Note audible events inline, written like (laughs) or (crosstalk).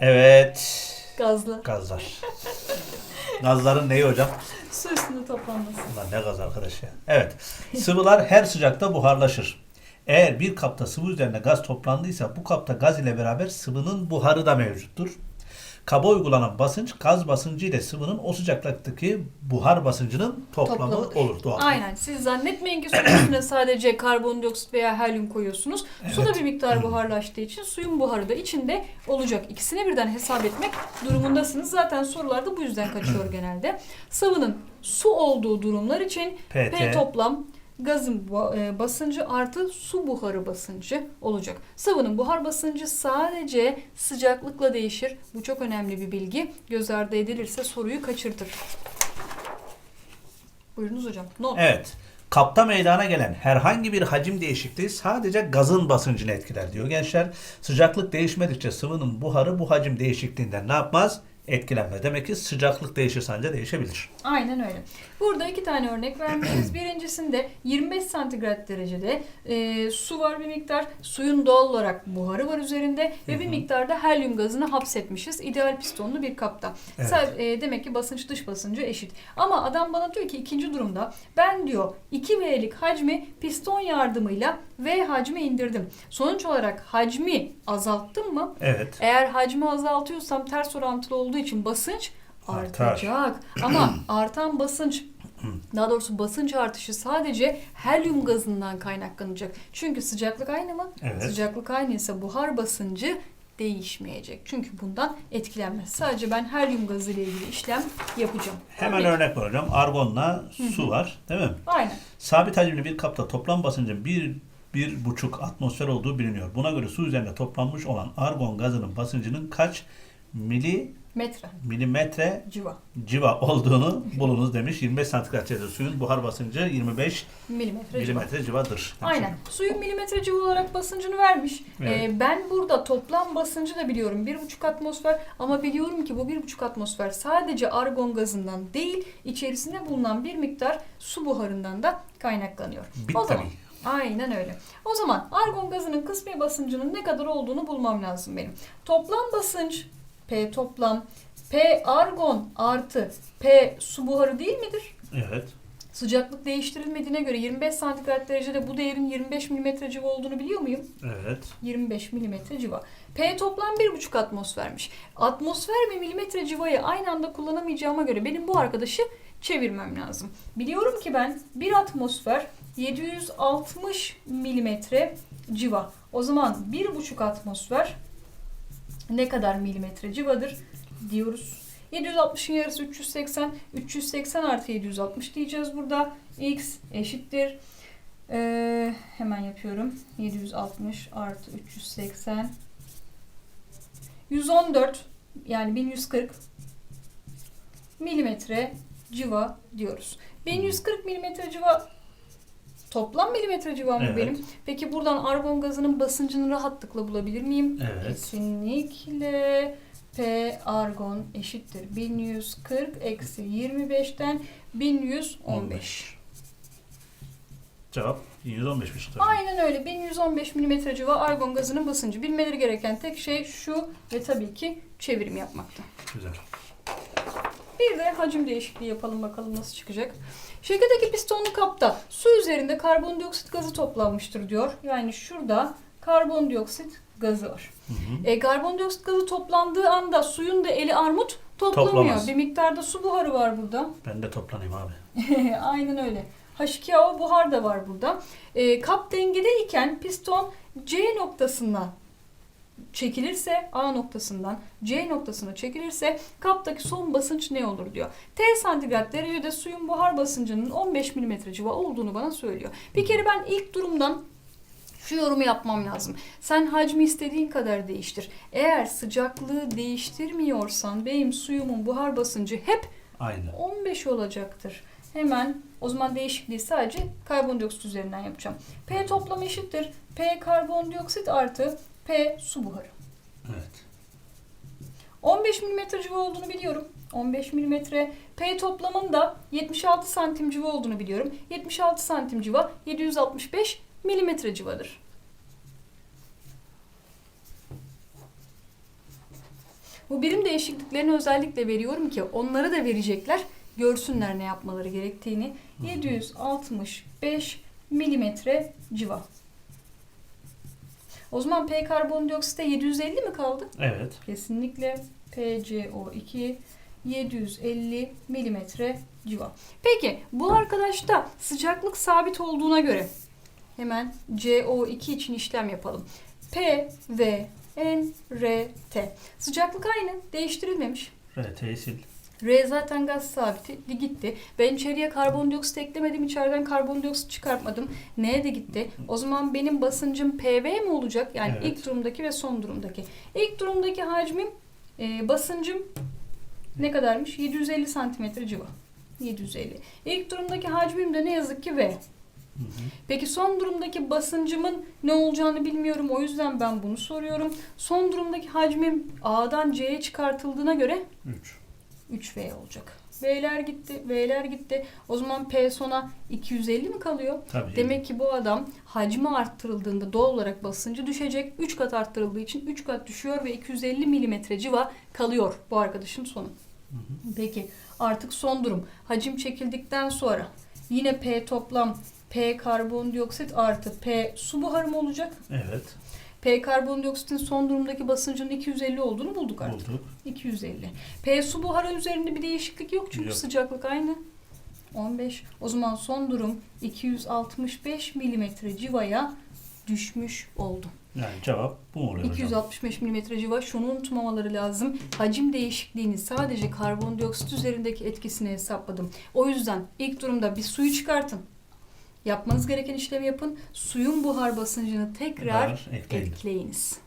Evet. Gazlı. Gazlar. Gazların neyi hocam? Su üstünde toplanması. Ulan ne gaz arkadaş ya. Evet. Sıvılar her sıcakta buharlaşır. Eğer bir kapta sıvı üzerine gaz toplandıysa bu kapta gaz ile beraber sıvının buharı da mevcuttur. Kaba uygulanan basınç gaz basıncı ile sıvının o sıcaklıktaki buhar basıncının toplamı Toplamıdır. olur doğal. Aynen. Siz zannetmeyin ki suyun üstüne sadece karbondioksit veya helyum koyuyorsunuz. Su da Evet. bir miktar buharlaştığı için suyun buharı da içinde olacak. İkisini birden hesap etmek durumundasınız. Zaten sorularda bu yüzden kaçıyor (clears throat) genelde. Sıvının su olduğu durumlar için PT. P toplam gazın e, basıncı artı su buharı basıncı olacak. Sıvının buhar basıncı sadece sıcaklıkla değişir. Bu çok önemli bir bilgi. Göz ardı edilirse soruyu kaçırtır. Buyurunuz hocam. Not. Evet. Kapta meydana gelen herhangi bir hacim değişikliği sadece gazın basıncını etkiler diyor gençler. Sıcaklık değişmedikçe sıvının buharı bu hacim değişikliğinden ne yapmaz? Etkilenmez. Demek ki sıcaklık değişirse ancak değişebilir. Aynen öyle. Burada iki tane örnek vermişiz. (clears throat) Birincisinde 25 santigrat derecede e, su var bir miktar. Suyun doğal olarak buharı var üzerinde ve bir miktarda helyum gazını hapsetmişiz. İdeal pistonlu bir kapta. Evet. Sa- e, demek ki basınç dış basıncı eşit. Ama adam bana diyor ki ikinci durumda ben diyor 2V'lik hacmi piston yardımıyla V hacmi indirdim. Sonuç olarak hacmi azalttım mı? Evet. Eğer hacmi azaltıyorsam ters orantılı olduğu için basınç Artar. artacak. Ama (clears throat) artan basınç daha doğrusu basınç artışı sadece helyum gazından kaynaklanacak. Çünkü sıcaklık aynı mı? Evet. Sıcaklık aynıysa buhar basıncı değişmeyecek. Çünkü bundan etkilenmez. Sadece ben helyum gazı ile ilgili işlem yapacağım. Hemen Örnek. örnek var hocam. Argonla su var. Değil mi? Aynen. Sabit hacimli bir kapta toplam basıncın bir, bir buçuk atmosfer olduğu biliniyor. Buna göre su üzerinde toplanmış olan argon gazının basıncının kaç mili Metre milimetre civa. civa olduğunu bulunuz demiş. 25 santigrat derecede suyun buhar basıncı 25 Milimetre civa. milimetre civadır. Aynen. Suyun milimetre civa olarak basıncını vermiş. Evet. Ee, ben burada toplam basıncı da biliyorum. 1,5 atmosfer ama biliyorum ki bu 1,5 atmosfer sadece argon gazından değil içerisinde bulunan bir miktar su buharından da kaynaklanıyor. Bit o zaman tabii. Aynen öyle. O zaman argon gazının kısmi basıncının ne kadar olduğunu bulmam lazım benim. Toplam basınç P toplam P argon artı P su buharı değil midir? Evet. Sıcaklık değiştirilmediğine göre 25 santigrat derecede bu değerin 25 milimetre civa olduğunu biliyor muyum? Evet. 25 milimetre civa. P toplam 1,5 atmosfermiş. Atmosfer ve milimetre civayı aynı anda kullanamayacağıma göre benim bu arkadaşı çevirmem lazım. Biliyorum ki ben 1 atmosfer 760 milimetre civa. O zaman 1,5 atmosfer ne kadar milimetre civadır diyoruz. 760'ın yarısı 380. 380 artı 760 diyeceğiz burada. X eşittir. Ee, hemen yapıyorum. 760 artı 380. 114 yani 1140 milimetre civa diyoruz. 1140 milimetre civa toplam milimetre civa mı Evet. benim? Peki buradan argon gazının basıncını rahatlıkla bulabilir miyim? Evet. Kesinlikle P argon eşittir 1140 eksi 25'ten 1115. Cevap 115'miş tabii. Aynen öyle 1115 milimetre civa argon gazının basıncı. Bilmeleri gereken tek şey şu ve tabii ki çevirim yapmakta. Güzel. Bir de hacim değişikliği yapalım bakalım nasıl çıkacak. Şekildeki pistonlu kapta su üzerinde karbondioksit gazı toplanmıştır diyor. Yani şurada karbondioksit gazı var. Hı hı. E, karbondioksit gazı toplandığı anda suyun da eli armut toplamıyor. Toplamaz. Bir miktarda su buharı var burada. (laughs) Ben de toplanayım abi. Aynen öyle. H2O buhar da var burada. E, kap dengedeyken piston C noktasına çekilirse A noktasından C noktasına çekilirse kaptaki son basınç ne olur diyor. T santigrat derecede suyun buhar basıncının 15 mm civa olduğunu bana söylüyor. Bir kere ben ilk durumdan şu yorumu yapmam lazım. Sen hacmi istediğin kadar değiştir. Eğer sıcaklığı değiştirmiyorsan benim suyumun buhar basıncı hep Aynı. 15 olacaktır. Hemen o zaman değişikliği sadece karbondioksit üzerinden yapacağım. P toplam eşittir. P karbondioksit artı P su buharı. Evet. 15 mm civa olduğunu biliyorum. 15 mm. P toplamın da 76 santim civa olduğunu biliyorum. 76 santim civa 765 milimetre civadır. Bu birim değişikliklerini özellikle veriyorum ki onları da verecekler. Görsünler ne yapmaları gerektiğini. 765 milimetre civa. O zaman P karbondioksite 750 mi kaldı? Evet. Kesinlikle PCO2 750 milimetre civa. Peki bu arkadaşta sıcaklık sabit olduğuna göre hemen CO2 için işlem yapalım. P, V, N, R, T. Sıcaklık aynı. Değiştirilmemiş. RT'yi sil. R zaten gaz sabiti gitti. Ben içeriye karbondioksit eklemedim. içeriden karbondioksit çıkartmadım. N'ye de gitti. O zaman benim basıncım PV mi olacak? Yani Evet. ilk durumdaki ve son durumdaki. İlk durumdaki hacmim e, basıncım ne kadarmış? 750 santimetre civa. 750. İlk durumdaki hacmim de ne yazık ki V. Peki son durumdaki basıncımın ne olacağını bilmiyorum. O yüzden ben bunu soruyorum. Son durumdaki hacmim A'dan C'ye çıkartıldığına göre 3. 3V olacak. V'ler gitti, V'ler gitti. O zaman P sona 250 mi kalıyor? Tabii. Demek ki bu adam hacmi arttırıldığında doğal olarak basıncı düşecek. 3 kat arttırıldığı için 3 kat düşüyor ve 250 milimetre civa kalıyor bu arkadaşın sonu. Hı hı. Peki artık son durum. Hacim çekildikten sonra yine P toplam P karbondioksit artı P su buharı mı olacak? Evet. P karbondioksitin son durumdaki basıncının 250 olduğunu bulduk artık. Bulduk. 250. P su buharı üzerinde bir değişiklik yok çünkü Yok. sıcaklık aynı. 15. O zaman son durum 265 milimetre civaya düşmüş oldu. Yani cevap bu mu oluyor hocam? 265 milimetre civa şunu unutmamaları lazım. Hacim değişikliğini sadece karbondioksit üzerindeki etkisini hesapladım. O yüzden ilk durumda bir suyu çıkartın. Yapmanız gereken işlemi yapın. Suyun buhar basıncını tekrar ekleyiniz.